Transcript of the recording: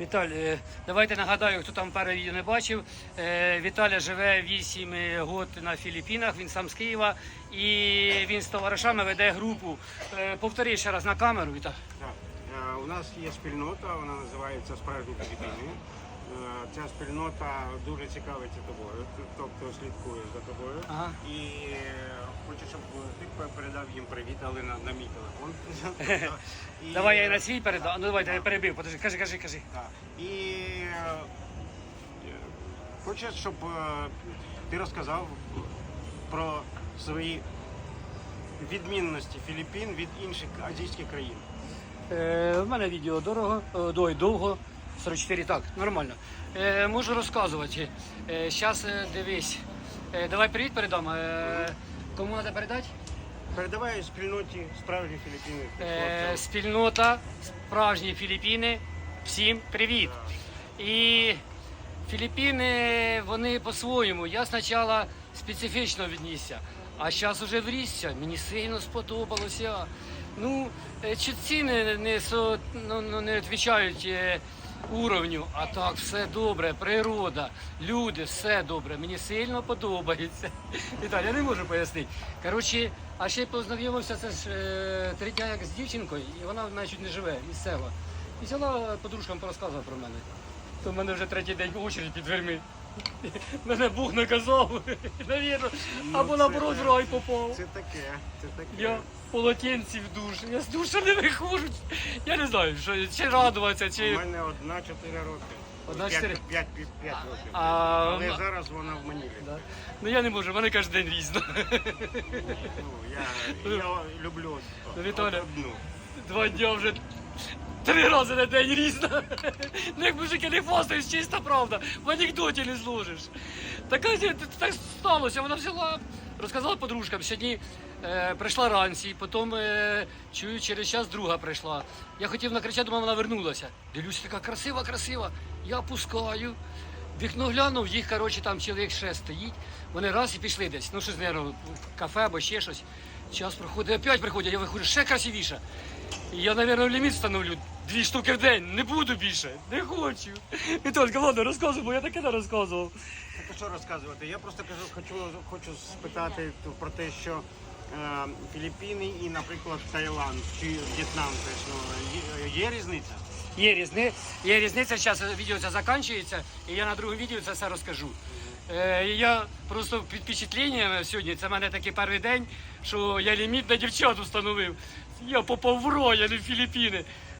Віталь, е, давайте нагадаю, хто там пару відео не бачив. Е, Віталя живе 8 років на Філіппінах, він сам з Києва і він з товаришами веде групу. Е, Повтори ще раз на камеру, Віталь. Е, У нас є спільнота, вона називається Справжні Філіппіни. Е, Ця спільнота дуже цікавиться тобою, тобто слідкує за тобою. Ага. І передав їм привіт, але на, на мій телефон. І, Давай я і на свій передам. Ну давайте я перебив. Подожди, кажи, кажи, кажи. Так. І е, хочу, щоб е, ти розказав про свої відмінності Філіппін від інших азійських країн. Е, в мене відео дорого, е, дой, довго. 44, так, нормально. Е, можу розказувати. Е, Зараз дивись. Е, давай привіт передам. Е, кому треба передати? Передавай спільноті справжні Філіппіни. Е, спільнота, справжні Філіппіни. Всім привіт! І Філіппіни, вони по-своєму. Я спочатку специфічно віднісся, а зараз вже врісся. Мені сильно сподобалося. Ну, е, чи ціни не, со, ну, ну, не відповідають е, уровню, а так все добре, природа, люди, все добре. Мені сильно подобається. Віталій, я не можу пояснити. Коротше, а ще познайомився це ж е, три дня як з дівчинкою, і вона навіть не живе, місцева. І взяла подружкам порозказувала про мене. То в мене вже третій день очередь під дверми. Мене Бог наказав, навірно, Ну, або це- наоборот в рай попав. Це таке, це таке. Я в полотенці в душ. Я з душа не виходжу. Я не знаю, що чи радуватися, У чи. мене одна чотири роки. Одна чотири? П'ять, п'ять, п'ять років. А, Але м- зараз вона в Манілі. Да. Ну я не можу, в мене кожен день різно. Ну, я, я люблю Ну, Віталя. одну. Два дня вже три рази на день різно. Ну мужики не фостають, чиста правда. В анекдоті не зложиш. Така ж- так сталося. Вона взяла, розказала подружкам. Сьогодні е, прийшла ранці, потім е, чую, через час друга прийшла. Я хотів накричати, думав, вона вернулася. Дивлюся, така красива, красива. Я пускаю. Вікно глянув, їх, коротше, там чоловік ще стоїть. Вони раз і пішли десь. Ну, щось, мабуть, кафе або ще щось. Час проходить, опять приходять, я виходжу ще красивіше. І я, мабуть, ліміт встановлю. Дві штуки в день. Не буду більше. Не хочу. Віталька, ладно, розказуй, бо я таке не розказував. Так, що розказувати? Я просто кажу, хочу, хочу спитати про те, що е, Філіппіни і, наприклад, Таїланд чи В'єтнам ну, є, є різниця? Є, різниця, є різниця, зараз відео це закінчується, і я на другому відео це все розкажу. Е, я просто під впечатленням сьогодні, це в мене такий перший день, що я ліміт на дівчат встановив. Я попав в рой, а не в Філіппіни.